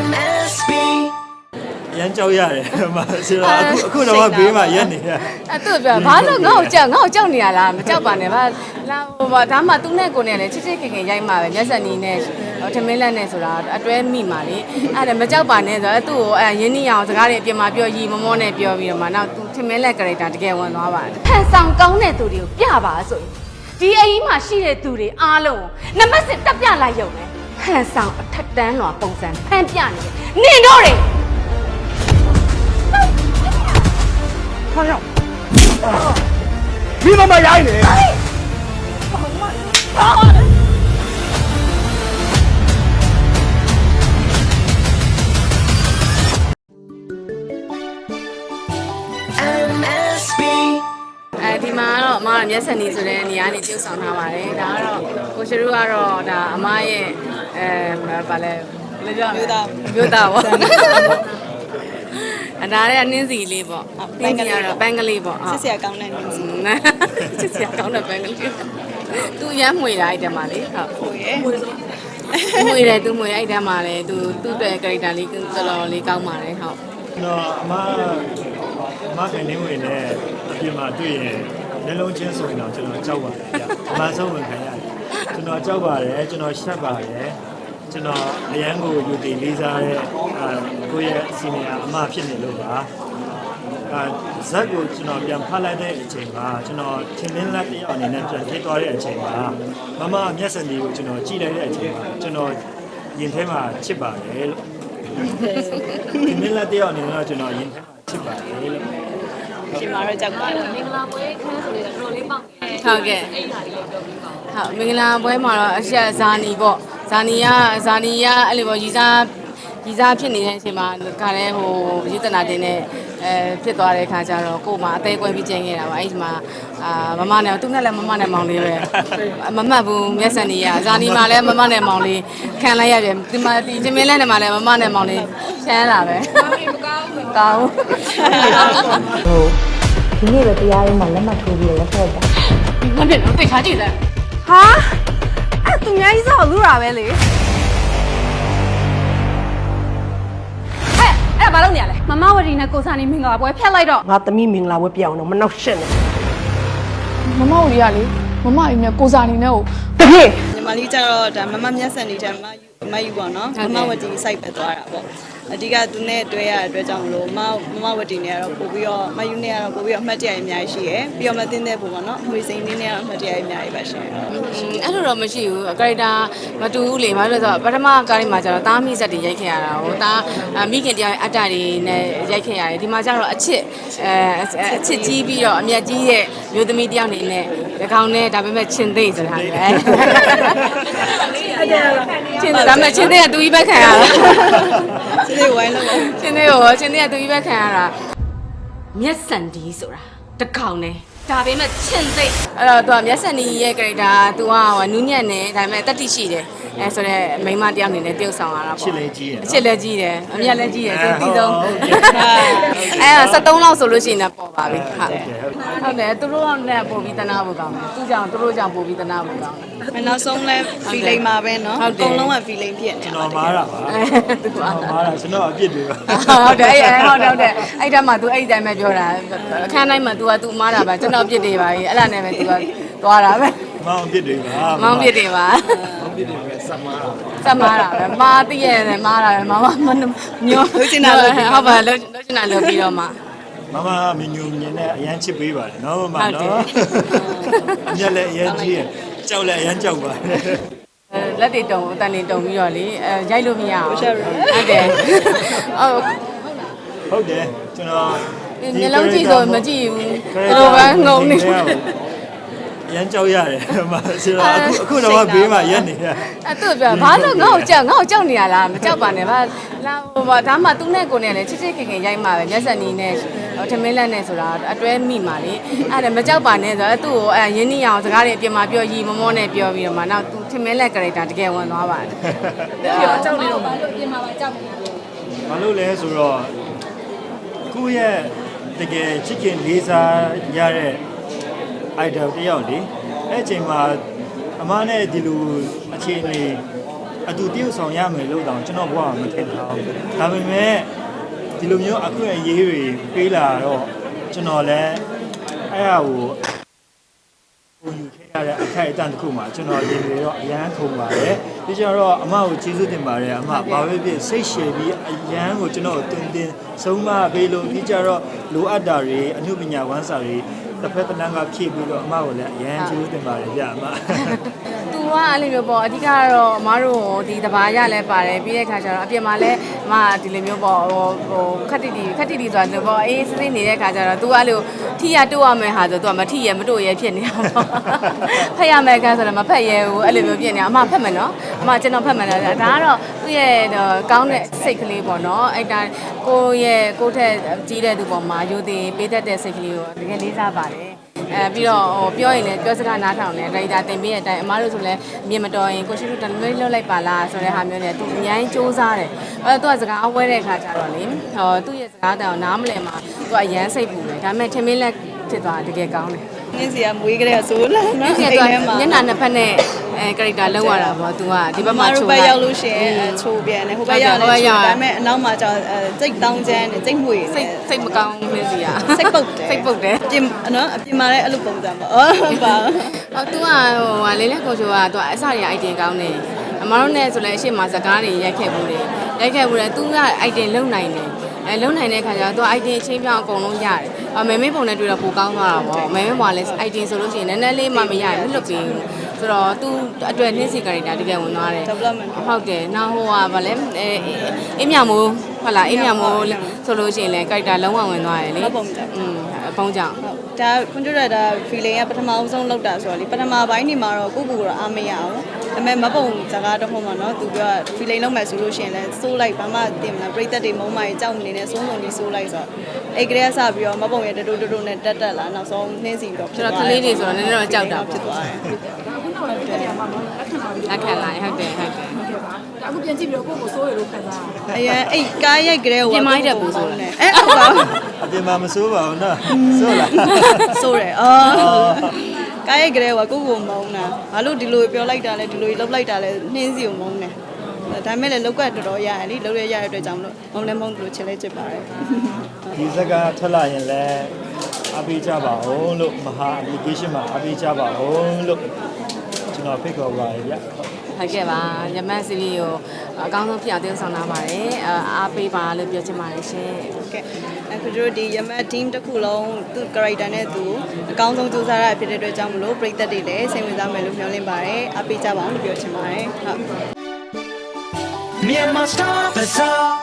MSB ရမ်းကြောက်ရတယ်မဆိုတော့အခုအခုတော့ဘေးမှာရက်နေရအဲ့သူပြောဘာလို့ငါ့ကိုကြောက်ငါ့ကိုကြောက်နေရလားမကြောက်ပါနဲ့ဘာလာဟိုဘာဒါမှသူနဲ့ကိုနဲ့လည်းချစ်ချစ်ခင်ခင်ရိုက်မှာပဲမျက်စံနီးနဲ့ဟိုထမင်းလက်နဲ့ဆိုတာအတွဲမိမှာလေအဲ့ဒါမကြောက်ပါနဲ့ဆိုတော့သူ့ကိုအဲရင်းနှီးအောင်စကားတွေအပြင်မှာပြောရီမမောနဲ့ပြောပြီးတော့မှနောက်သူထမင်းလက် character တကယ်ဝင်သွားပါတယ်ဖန်ဆောင်ကောင်းတဲ့သူတွေကိုပြပါဆိုရင်ဒီအရင်မှာရှိတဲ့သူတွေအားလုံးကိုနမစစ်တက်ပြလိုက်ရုံနဲ့ ဖန်ဆောင်အထက်တန်းလွာပုံစံဖန်ပြနေတယ်နင်တို့တွေမိမမရိုင်းနေ MSB အဲဒီမှာကတော့အမကမျက်စံနေဆိုတဲ့နေရာနေကျုပ်ဆောင်ထားပါတယ်ဒါကတော့ကိုရှရုကတော့ဒါအမရဲ့ အဲဘာလဲဘယ်လိုပြောမျိုးသားမျိုးသားပေါ့အဒါရဲ့နင်းစီလေးပေါ့နင်းစီကတော့ဘန်ကလေးပေါ့စစ်စရာကောင်းတဲ့နေစီချစ်စရာကောင်းတဲ့ဘန်ကလေးသူရမ်းမှွေတာအဲ့တည်းမှာလေဟုတ်ဟိုရဲ့မှွေတယ်သူမှွေအဲ့တည်းမှာလေသူသူ့အတွက် character လေးတော်တော်လေးကောင်းပါတယ်ဟုတ်ကျွန်တော်အမအမကနေဝင်နဲ့အပြင်မှာတွေ့ရင်နှလုံးချင်းဆိုရင်တော့ကျွန်တော်ကြောက်ပါတယ်ဗျအမှန်ဆုံးဝင်ခံရတယ်ကျွန်တော်ကြောက်ပါတယ်ကျွန်တော်ရှက်ပါတယ် ကျွန်တော်အရန်ကိုယူတည်လေးစားတဲ့အာကိုယ့်ရဲ့စီနီယာအမဖြစ်နေလို့ပါအာဇက်ကိုကျွန်တော်ပြန်ဖတ်လိုက်တဲ့အချိန်မှာကျွန်တော်ထင်းလင်းလက်တယောက်အနေနဲ့ပြန်ဖြစ်သွားတဲ့အချိန်မှာမမမျက်စံလေးကိုကျွန်တော်ကြည့်လိုက်တဲ့အချိန်မှာကျွန်တော်ရင်ထဲမှာချစ်ပါတယ်လို့ဒီမင်းလက်တယောက်အနေနဲ့ကျွန်တော်ရင်ထဲမှာချစ်ပါတယ်လို့ရှင်မာတော့ကြောက်ပါတယ်ဟုတ်ကဲ့ဟုတ်မင်္ဂလာပွဲမှာတော့အချက်ဇာနီပေါ့ ဇာနီကဇာနီကအဲ့လိုပေါ့ရီစားရီစားဖြစ်နေတဲ့အချိန်မှာခါလဲဟိုရတနာတင်နဲ့အဲဖြစ်သွားတဲ့ခါကျတော့ကို့မှာအသေးကွဲပြီးကျင်းခဲ့တာပါအဲ့ဒီမှာအာမမနဲ့သူနဲ့လည်းမမနဲ့မောင်လေးပဲမမှတ်ဘူးမျက်စံကြီးကဇာနီမှာလည်းမမနဲ့မောင်လေးခံလိုက်ရပြန်ဒီမှာဒီချင်းမင်းလက်နဲ့မှာလည်းမမနဲ့မောင်လေးချမ်းလာပဲမကောင်းဘူးကောင်းဒီနေ့ပဲတရားရုံးမှာလက်မှတ်ထိုးပြီးတော့လက်ဖွဲ့တာမဖြစ်တော့သိချာကြည့်တယ်ဟာအဲ့ သူများကြီးစောက်လူတာပဲလေဟဲ့အဲ့ဒါဘာလုပ်နေရလဲမမဝတီနဲ့ကိုစာနေမင်္ဂလာပွဲဖျက်လိုက်တော့ငါသမီးမင်္ဂလာဝဲပြအောင်တော့မနှောက်ရှက်နဲ့မမတို့ရလေမမအိမ်နဲ့ကိုစာနေနဲ့ကိုတပြည့်ညီမလေးကျတော့ဒါမမမျက်စံနေတဲ့မယူ မယူပေါ့နော်မမဝတီ site ပဲသွားတာပေါ့အဓိကသူနဲ့တွဲရတဲ့အတွက်ကြောင့်မလို့မမမဝတီနဲ့ကတော့ပို့ပြီးတော့မယူနဲ့ကတော့ပို့ပြီးတော့အမှတ်တရအများကြီးရှိရယ်ပြီးတော့မသိတဲ့ပုံပေါ့နော်အမွေစိန်လေးနဲ့ကတော့အမှတ်တရအများကြီးပါရှင်အဲ့လိုတော့မရှိဘူးကာရီတာမတူဘူးလေဘာလို့လဲဆိုတော့ပထမကာရီမှာကျတော့တားမိဆက်တွေရိုက်ခဲ့ရတာဟိုတားမိခင်တရားရဲ့အတ္တတွေနဲ့ရိုက်ခဲ့ရတယ်ဒီမှာကျတော့အချစ်အဲအချစ်ကြီးပြီးတော့အမျက်ကြီးရဲ့မျိုးသမီးတယောက်နေနဲ့ဒီကောင်နဲ့ဒါပေမဲ့ချင်းသိဆိုတာလေချင်းဒါပေမဲ့ချင်းသိကသူကြီးပဲခံရတာစိတ်လေးဝိုင်းလို့ချင်းသိရောချင်းသိကသူကြီးပဲခံရတာမျက်စံဒီဆိုတာတကောင်နဲ့ဒါပေမဲ့ချင်းသိအဲ့တော့သူကမျက်စံဒီရဲ့ character သူကဟိုနူးညံ့နေဒါပေမဲ့တတိရှိတယ်အဲဆိုတော့မိန်းမတယောက်အနေနဲ့တယောက်ဆောင်ရတာပေါ့ ချစ်လေးကြီးရယ် အချစ်လည်းကြီးတယ်အမြတ်လည်းကြီးတယ်သူတည်ဆုံး ဟုတ်ကဲ့ အဲ73လောက်ဆိုလို့ရှိရင်တော့ပေါ်ပါပြီဟုတ်ဟုတ်တယ်သူတို့ကလည်းပို့ပြီးတနာဖို့ကောင်းတယ်သူကြောင့်သူတို့ကြောင့်ပို့ပြီးတနာဖို့ကောင်းတယ် မနောက်ဆုံးလဲ feeling မှာပဲเนาะ ဟုတ် အ တယ် ကုန်လုံးက feeling ဖြစ်နေ ကျွန် တာ တော်မားတာပါ သူက ကျွန်တော်မားတာကျွန်တော်အပြစ်တွေပါ ဟုတ်တယ်အဲ့ဟုတ်တယ်ဟုတ်တယ်အဲ့တည်းမှာ तू အဲ့ဒီတိုင်းပဲပြောတာအခန်းတိုင်းမှာ तू က तू မားတာပါကျွန်တော်ပြစ်တွေပါကြီးအဲ့ဒါနဲ့ပဲ तू ကသွားတာပဲ မောင်အပြစ်တွေပါ မောင်းပြစ်တွေပါ မောင်အပြစ်တွေပဲစက်မားတာစက်မားတာပဲမားတည့်ရတယ်မားတာပဲမမမညောဟုတ်ပါလို့လို့ချင်တာလို့ပြီးတော့မှ မမမင်းညူမြင်နဲ့အရန်ချစ်ပေးပါတယ်နော်မမဟုတ်တယ်နော်အမျက်လည်းအရန်ကြီးရယ်ကြောက်လည်းအရန်ကြောက်ပါတယ် အဲလက်တွေတုံအတန်တွေတုံပြီးတော့လေအဲရိုက်လို့မရအောင်ဟုတ်တယ်အော်ဟုတ်တယ်ကျွန်တော်မျက်လုံးကြည့်ဆိုမကြည့်ဘူးဘယ်လိုပဲငုံနေအရ န်ကြောက်ရတယ်မဆိုတော့အခုအခုတော့ဘေးမှာရက်နေရအဲ့သူပြောဘာလို့ငါ့ကိုကြောက်ငါ့ကိုကြောက်နေရလားမကြောက်ပါနဲ့ဘာလာဟိုဘာဒါမှသူနဲ့ကိုနဲ့လည်းချစ်ချစ်ခင်ခင်ရိုက်မှာပဲမျက်စံနီးနဲ့ထမင်းလက်နဲ့ဆိုတာအတွဲမိမှာလေအဲ့ဒါမကြောက်ပါနဲ့ဆိုတော့သူ့ကိုအဲရင်းနှီးအောင်စကားတွေအပြင်မှာပြောရီမမောနဲ့ပြောပြီးတော့မှနောက်သူထမင်းလက် character တကယ်ဝင်သွားပါတယ်ကြောက်နေတော့ဘာလို့လဲဆိုတော့ကိုယ့်ရဲ့တကယ်ချစ်ခင်လေးစားရတဲ့ idol တယောက်လေအဲ့အချိန်မှာအမားနဲ့ဒီလိုအခြေအနေအတူတရုပ်ဆောင်ရမယ်လို့တောင်ကျွန်တော်ဘဝမှာမထင်ထားဘူးဒါပေမဲ့ဒီလိုမျိုးအခွင့်အရေးတွေပေးလာတော့ကျွန်တော်လည်းအဲ့ဒါကိုကိုယူခဲ့ရတဲ့အခိုက်အတန့်တစ်ခုမှာကျွန်တော်ဒီလိုတော့အရန်ခုံပါတယ်ဒီကျတော့အမကိုကျေးဇူးတင်ပါတယ်အမဘာပဲဖြစ်စိတ်ရှည်ပြီးအရန်ကိုကျွန်တော်ကိုတင်တင်ဆုံးမပေးလို့ဒီကျတော့လိုအပ်တာတွေအမှုပညာဝမ်းစာတွေ တစ်ဖက်တစ်လမ်းကဖြည့်ပြီးတော့အမကိုလည်းအရန်ကျေးဇူးတင်ပါတယ်ဗျအမသူ ကအဲ့လိုမျိုးပေါ့အဓိကကတော့အမားတို့ဒီတဘာရလဲပါတယ်ပြီးတဲ့ခါကျတော့အပြင်မှာလဲအမဒီလိုမျိုးပေါ့ဟိုဟိုခက်တိတိခက်တိတိဆိုတာလို့ပေါ့အေးစစ်စစ်နေတဲ့ခါကျတော့ तू ကအဲ့လိုထိရတို့ရမယ်ဟာဆို तू ကမထိရမတို့ရဖြစ်နေတာပေါ့ဖက်ရမယ်ခါဆိုတော့မဖက်ရဘူးအဲ့လိုမျိုးဖြစ်နေတာအမဖက်မယ်နော်အမကျွန်တော်ဖက်မယ်နော်ဒါကတော့သူ့ရဲ့ကောင်းတဲ့စိတ်ကလေးပေါ့နော်အဲ့ဒါကိုရဲ့ကိုထက်ကြီးတဲ့သူပေါ်မှာယူသေးပေးတတ်တဲ့စိတ်ကလေးကိုတကယ်လေးစားပါတယ် အဲပြီးတော့ဟိုပြောရင်လည်းပြောစကားနားထောင်တယ်ဒရိုက်တာတင်ပေးတဲ့အတိုင်းအမားတို့ဆိုလည်းအမြင်မတော်ရင်ကိုရှိတို့တလွဲလွတ်လိုက်ပါလားဆိုတဲ့ဟာမျိုးနဲ့သူအများကြီးစူးစားတယ်အဲတော့သူကစကားအဝဲတဲ့အခါကျတော့လေဟောသူ့ရဲ့စကားတောင်နားမလည်မှာသူကအရန်စိတ်ပူတယ်ဒါပေမဲ့ထမင်းလက်ဖြစ်သွားတကယ်ကောင်းတယ်နင်းစီကမွေးကြတဲ့ဆိုးလာနော်ဒီကမျက်နှာနှစ်ဖက်နဲ့ အဲ character လောက်ရတာပေါ့သူကဒီဘက်မှာချိုးလိုက်ဘက်ရောက်လို့ရှိရင်ချိုးပြန်တယ်ဟိုဘက်ရောက်တယ်ဒါပေမဲ့အနောက်မှာကျစိတ်တောင်းချမ်းတယ်စိတ်မွေစိတ်စိတ်မကောင်းလဲစီရစိတ်ပုတ်တယ်စိတ်ပုတ်တယ်ပြင်နော်အပြင်မှာလည်းအဲ့လိုပုံစံပေါ့ဟုတ်ပါဟောသူကဟိုဟာလေးလေးကိုချိုးကသူကအစတွေက idea ကောင်းတယ်အမတို့နဲ့ဆိုလည်းအရှိမစကားတွေရိုက်ခဲ့ဘူးတယ်ရိုက်ခဲ့ဘူးတယ်သူက idea လုံနိုင်တယ်အဲလုံနိုင်တဲ့ခါကျတော့သူ idea အချင်းပြောင်းအကုန်လုံးရတယ်။အမေမေပုံနဲ့တွေ့တော့ပိုကောင်းသွားတာပေါ့။မေမေပုံကလည်း idea ဆိုလို့ရှိရင်နည်းနည်းလေးမှမရဘူးလွတ်ပြီး ဆိုတော့ तू အတွက်နှင်းစီ character တကယ်ဝင်သွားတယ် development ဟုတ်တယ်နောက်ဟိုကဗာလဲအဲအင်းမြမိုးဟုတ်လားအင်းမြမိုးဆိုလို့ရှိရင်လည်း character လုံးဝဝင်သွားတယ်လေ ဟုတ်ပုံကြောင့် อืมအပုံကြောင့် ဒါကွန်ပျူတာဒါ feeling ကပထမအဆုံးလောက်တာဆိုတော့လေပထမပိုင်းနေမှာတော့ကိုကိုကတော့အားမရအောင်ဒါပေမဲ့မပုံစကားတော့မှမနော်သူက feeling လောက်မယ်ဆိုလို့ရှိရင်လည်းစိုးလိုက်ဘာမှတင်မလားပြိသက်တွေမုံမိုင်ကြောက်နေနေစိုးစုံနေစိုးလိုက်ဆိုတော့အဲ့ကလေးကစပြီးတော့မပုံရတတူတူနဲ့တက်တက်လာနောက်ဆုံးနှင်းစီပြီးတော့ ကျွန်တော်ကလေးတွေဆိုတော့နည်းနည်းတော့ကြောက်တာ ဖြစ် ပေါ့ သွားတယ် လက်ခံလိုက်ဟုတ်တယ်ဟုတ်တယ်အခုပြန်ကြည့်ပြီးတော့ကိုယ့်ကိုစိုးရလို့ခံစားရအရင်အဲ့ကားရိုက်ကလေးကိုပြင်မိုက်တဲ့ပူဆိုလဲအဲ့ဟုတ်ပါဘူးအပြင်မှာမစိုးပါဘူးနော်စိုးလားဆိုတယ်အော်ကားရိုက်ကလေးကကိုကိုမုန်းတာဘာလို့ဒီလိုပြောလိုက်တာလဲဒီလိုလှုပ်လိုက်တာလဲနှင်းစီကိုမုန်းတယ်ဒါမဲ့လည်းလောက်ကတော်တော်ရရလीလောက်ရရတဲ့အတွက်ကြောင့်မလို့မုန်းလဲမုန်းသူလို့ချစ်လဲချစ်ပါတယ်ဒီစကားထွက်လာရင်လည်းအပိကြပါအောင်လို့မဟာ application မှာအပိကြပါအောင်လို့ ကျွန်တော်ဖိတ်ခေါ်ပါတယ်ဗျဟုတ်ကဲ့ပါရမန်စီဗီကိုအကောင်းဆုံးဖြစ်အောင်တည်ဆောင်လာပါတယ်အားပေးပါလို့ပြောချင်ပါတယ်ရှင်ကဲအခုတို့ဒီရမတ် team တစ်ခုလုံးသူ့ character နဲ့သူအကောင်းဆုံးစူးစမ်းရဖြစ်တဲ့အတွက်ကြောင့်မလို့ပရိသတ်တွေလည်းစိတ်ဝင်စားမယ်လို့မျှော်လင့်ပါတယ်အပိကြပါအောင်လို့ပြောချင်ပါတယ်ဟုတ် Myanmar Star Bazaar.